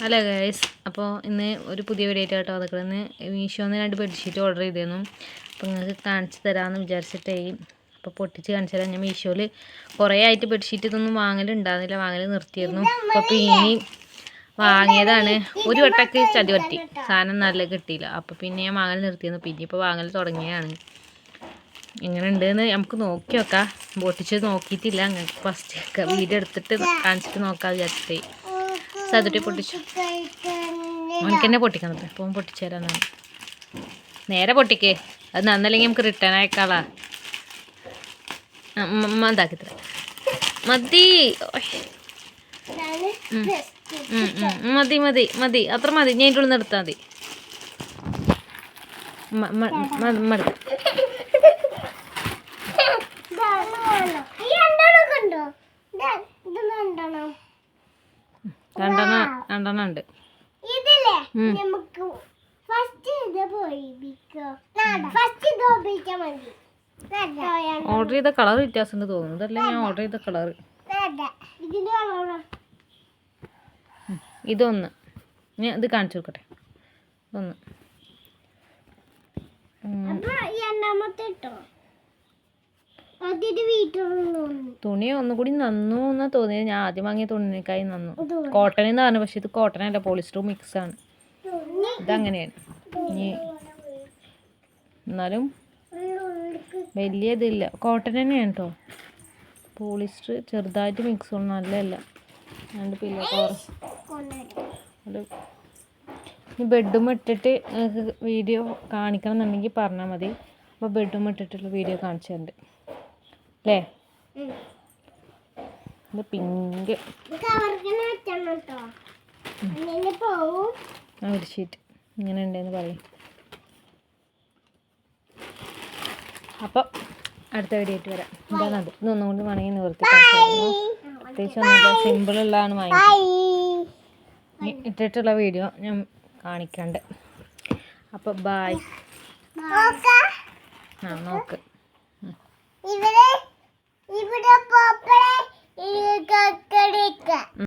Hello guys അപ്പോൾ ഇന്ന് ഒരു പുതിയ വീഡിയോ ആയിട്ട് കേട്ടോ അതൊക്കെ ഇന്ന് മീഷോന്ന് രണ്ട് ബെഡ്ഷീറ്റ് ഓർഡർ ചെയ്തിരുന്നു. അപ്പോൾ നിങ്ങൾക്ക് കാണിച്ചു തരാമെന്ന് വിചാരിച്ചിട്ടേ. അപ്പോൾ പൊട്ടിച്ച് കാണിച്ചു തരാം. ഞാൻ മീഷോയിൽ കുറേ ആയിട്ട് ബെഡ്ഷീറ്റ് ഇതൊന്നും വാങ്ങലുണ്ടായിരുന്നില്ല. വാങ്ങൽ നിർത്തിയിരുന്നു. അപ്പോൾ ഇനി വാങ്ങിയതാണ്. ഒരു വട്ടക്ക് ചതി പറ്റി. സാധനം നല്ല കിട്ടിയില്ല. അപ്പോൾ പിന്നെ ഞാൻ വാങ്ങൽ നിർത്തിയിരുന്നു. പിന്നെ ഇപ്പോൾ വാങ്ങൽ തുടങ്ങിയതാണ്. എങ്ങനെ ഉണ്ടെന്ന് നമുക്ക് നോക്കി നോക്കാം. പൊട്ടിച്ച് നോക്കിയിട്ടില്ല. അങ്ങനെ ഫസ്റ്റ് വീഡിയോ എടുത്തിട്ട് കാണിച്ചിട്ട് നോക്കാം വിചാരിച്ചിട്ടേ. സതുട്ടി പൊട്ടിച്ചു നമുക്ക് തന്നെ പൊട്ടിക്കണത് ഇപ്പം പൊട്ടിച്ചു തരാനാണ് നേരെ പൊട്ടിക്കേ അത് നന്നല്ലെങ്കിൽ നമുക്ക് റിട്ടേൺ അയക്കാളാ ഇതാക്കി തരാം മതി. മതി മതി മതി അത്ര മതി ഞാൻ ഉള്ളിൽ നിർത്താൽ മതി മടുത്തു രണ്ടെണ്ണം രണ്ടെണ്ണം ഉണ്ട്. ഇതില്ലേ നമുക്ക് ഫസ്റ്റ് ഇത് പോയിപ്പിക്കോ ഫസ്റ്റ് ഇത് ഉപയോഗിച്ചാൽ മതി. വേണ്ട. ഓർഡർ ചെയ്ത കളർ വ്യത്യാസമുണ്ട് തോന്നുന്നു. ഇതല്ല ഞാൻ ഓർഡർ ചെയ്ത കളർ ഇതൊന്ന്. ഞാൻ ഇത് കാണിച്ചു കൊടുക്കട്ടെ. ഒന്ന് രണ്ടാമത്തെ ഇട്ടോ? തുണി ഒന്നുകൂടി നന്നു എന്നാ തോന്നിയത്. ഞാൻ ആദ്യം വാങ്ങിയ തുണിനേക്കായി നന്നു. കോട്ടൺ എന്ന് പറഞ്ഞു പക്ഷെ ഇത് കോട്ടൺ അല്ല പോളിസ്റ്റർ മിക്സ് ആണ്. ഇതങ്ങനെയാണ്. ഇനി എന്നാലും വലിയ ഇതില്ല കോട്ടൺ തന്നെയാണ് കേട്ടോ പോളിസ്റ്റർ ചെറുതായിട്ട് മിക്സ് ഉള്ള നല്ലതല്ല. രണ്ട് പില്ലോ കവർ അത് ഇനി ബെഡും ഇട്ടിട്ട് വീഡിയോ കാണിക്കണം എന്നുണ്ടെങ്കിൽ പറഞ്ഞാൽ മതി. അപ്പോൾ ബെഡും ഇട്ടിട്ടുള്ള വീഡിയോ കാണിച്ചു തരുന്നുണ്ട് അല്ലേ ഇത് പിങ്ക്. ആ ഒരു ഷീറ്റ്. ഇങ്ങനെ ഉണ്ടെന്ന് പറയും. അപ്പം അടുത്ത വീഡിയോ വരാം. അത് ഇതൊന്നും കൊണ്ട് വേണമെങ്കിൽ നിവർത്തി പ്രത്യേകിച്ച് ഒന്നുമില്ല. സിമ്പിളുള്ളതാണ് വാങ്ങി ഇട്ടിട്ടുള്ള വീഡിയോ ഞാൻ കാണിക്കണ്ട്. അപ്പോൾ ബായ് ആ നോക്ക്.